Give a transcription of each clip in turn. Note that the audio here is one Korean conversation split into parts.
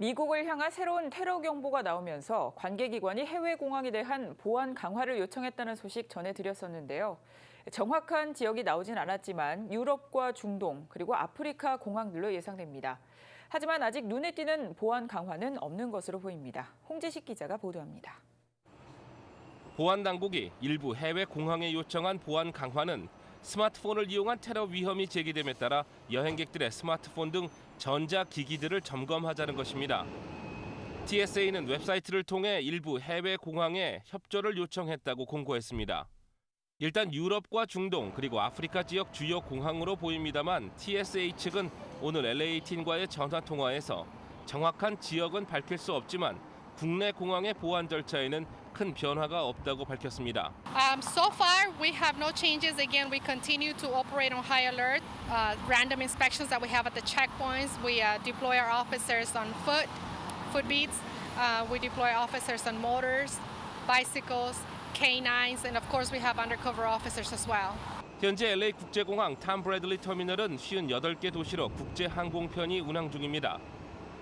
미국을 향한 새로운 테러 경보가 나오면서 관계기관이 해외 공항에 대한 보안 강화를 요청했다는 소식 전해드렸었는데요. 정확한 지역이 나오진 않았지만 유럽과 중동 그리고 아프리카 공항들로 예상됩니다. 하지만 아직 눈에 띄는 보안 강화는 없는 것으로 보입니다. 홍지식 기자가 보도합니다. 보안 당국이 일부 해외 공항에 요청한 보안 강화는 스마트폰을 이용한 테러 위험이 제기됨에 따라 여행객들의 스마트폰 등 전자 기기들을 점검하자는 것입니다. TSA는 웹사이트를 통해 일부 해외 공항에 협조를 요청했다고 공고했습니다. 일단 유럽과 중동 그리고 아프리카 지역 주요 공항으로 보입니다만 TSA 측은 오늘 LA18과의 전화 통화에서 정확한 지역은 밝힐 수 없지만 국내 공항의 보안 절차에는 큰 변화가 없다고 밝혔습니다. Um, so far, we have no changes. Again, we continue to operate on high alert. Uh, random inspections that we have at the checkpoints. We uh, deploy our officers on foot, foot beats. Uh, we deploy officers on motors, bicycles, canines, and of course, we have undercover officers as well. 현재 LA 국제공항 탐 브래들리 터미널은 58개 도시로 국제 항공편이 운항 중입니다.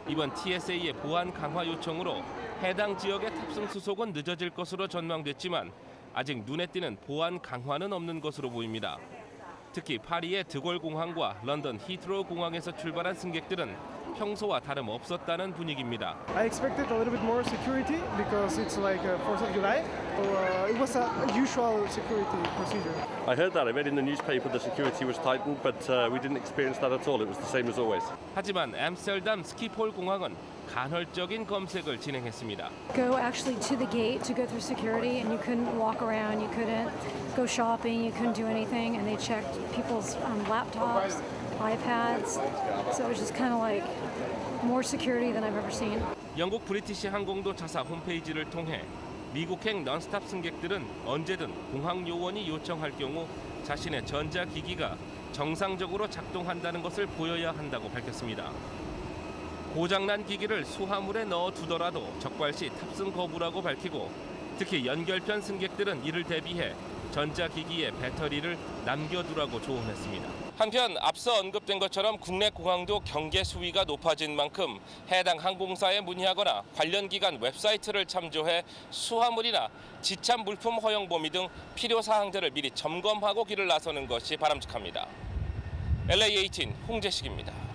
이번 TSA의 보안 강화 요청으로 해당 지역의 탑승 수속은 늦어질 것으로 전망됐지만 아직 눈에 띄는 보안 강화는 없는 것으로 보입니다. 특히 파리의 드골 공항과 런던 히트로우 공항에서 출발한 승객들은 평소와 다름 없었다는 분위기입니다. I expected a little bit more security because it's like uh, 4th of July. So uh, it was a usual security procedure. I heard that. I read in the newspaper the security was tightened, but uh, we didn't experience that at all. It was the same as always. 하지만 암스테르담 스키폴 공항은 간헐적인 검색을 진행했습니다. go actually to the gate to go through security and you couldn't walk around you couldn't go shopping you couldn't do anything and they checked people's um, laptops Ipads so it was just kind of like more security than i've ever seen 영국 브리티시 항공도 자사 홈페이지를 통해 미국행 넌스탑 승객들은 언제든 공항 요원이 요청할 경우 자신의 전자기기가 정상적으로 작동한다는 것을 보여야 한다고 밝혔습니다. 고장난 기기를 수화물에 넣어 두더라도 적발 시 탑승 거부라고 밝히고 특히 연결편 승객들은 이를 대비해 전자기기의 배터리를 남겨두라고 조언했습니다. 한편 앞서 언급된 것처럼 국내 공항도 경계 수위가 높아진 만큼 해당 항공사에 문의하거나 관련 기관 웹사이트를 참조해 수화물이나 지참 물품 허용 범위 등 필요 사항들을 미리 점검하고 길을 나서는 것이 바람직합니다. LA18 홍재식입니다.